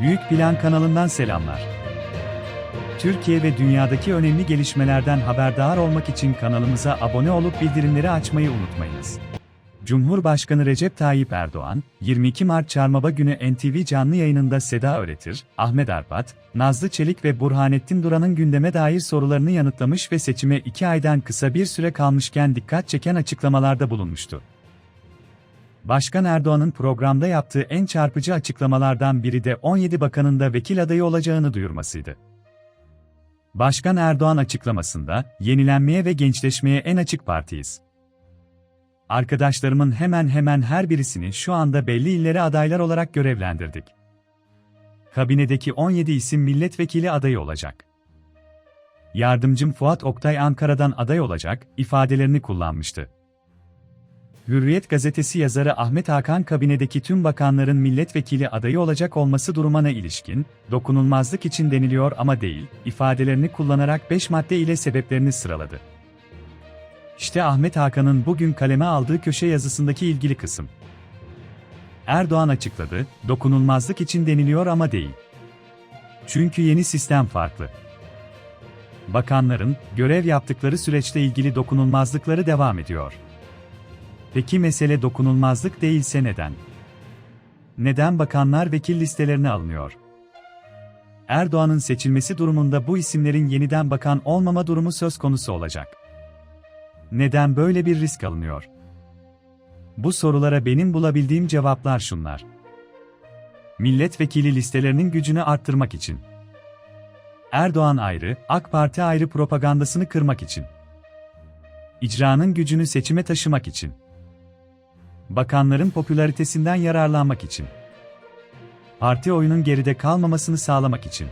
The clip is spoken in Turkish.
Büyük Plan kanalından selamlar. Türkiye ve dünyadaki önemli gelişmelerden haberdar olmak için kanalımıza abone olup bildirimleri açmayı unutmayınız. Cumhurbaşkanı Recep Tayyip Erdoğan, 22 Mart Çarmıha günü NTV canlı yayınında Seda Öğretir, Ahmet Arpat, Nazlı Çelik ve Burhanettin Duran'ın gündeme dair sorularını yanıtlamış ve seçime 2 aydan kısa bir süre kalmışken dikkat çeken açıklamalarda bulunmuştu. Başkan Erdoğan'ın programda yaptığı en çarpıcı açıklamalardan biri de 17 bakanın da vekil adayı olacağını duyurmasıydı. Başkan Erdoğan açıklamasında, yenilenmeye ve gençleşmeye en açık partiyiz. Arkadaşlarımın hemen hemen her birisini şu anda belli illere adaylar olarak görevlendirdik. Kabinedeki 17 isim milletvekili adayı olacak. Yardımcım Fuat Oktay Ankara'dan aday olacak ifadelerini kullanmıştı. Hürriyet gazetesi yazarı Ahmet Hakan kabinedeki tüm bakanların milletvekili adayı olacak olması durumuna ilişkin, dokunulmazlık için deniliyor ama değil, ifadelerini kullanarak 5 madde ile sebeplerini sıraladı. İşte Ahmet Hakan'ın bugün kaleme aldığı köşe yazısındaki ilgili kısım. Erdoğan açıkladı, dokunulmazlık için deniliyor ama değil. Çünkü yeni sistem farklı. Bakanların, görev yaptıkları süreçle ilgili dokunulmazlıkları devam ediyor. Peki mesele dokunulmazlık değilse neden? Neden bakanlar vekil listelerine alınıyor? Erdoğan'ın seçilmesi durumunda bu isimlerin yeniden bakan olmama durumu söz konusu olacak. Neden böyle bir risk alınıyor? Bu sorulara benim bulabildiğim cevaplar şunlar. Milletvekili listelerinin gücünü arttırmak için. Erdoğan ayrı, AK Parti ayrı propagandasını kırmak için. İcranın gücünü seçime taşımak için. Bakanların popülaritesinden yararlanmak için. Parti oyunun geride kalmamasını sağlamak için.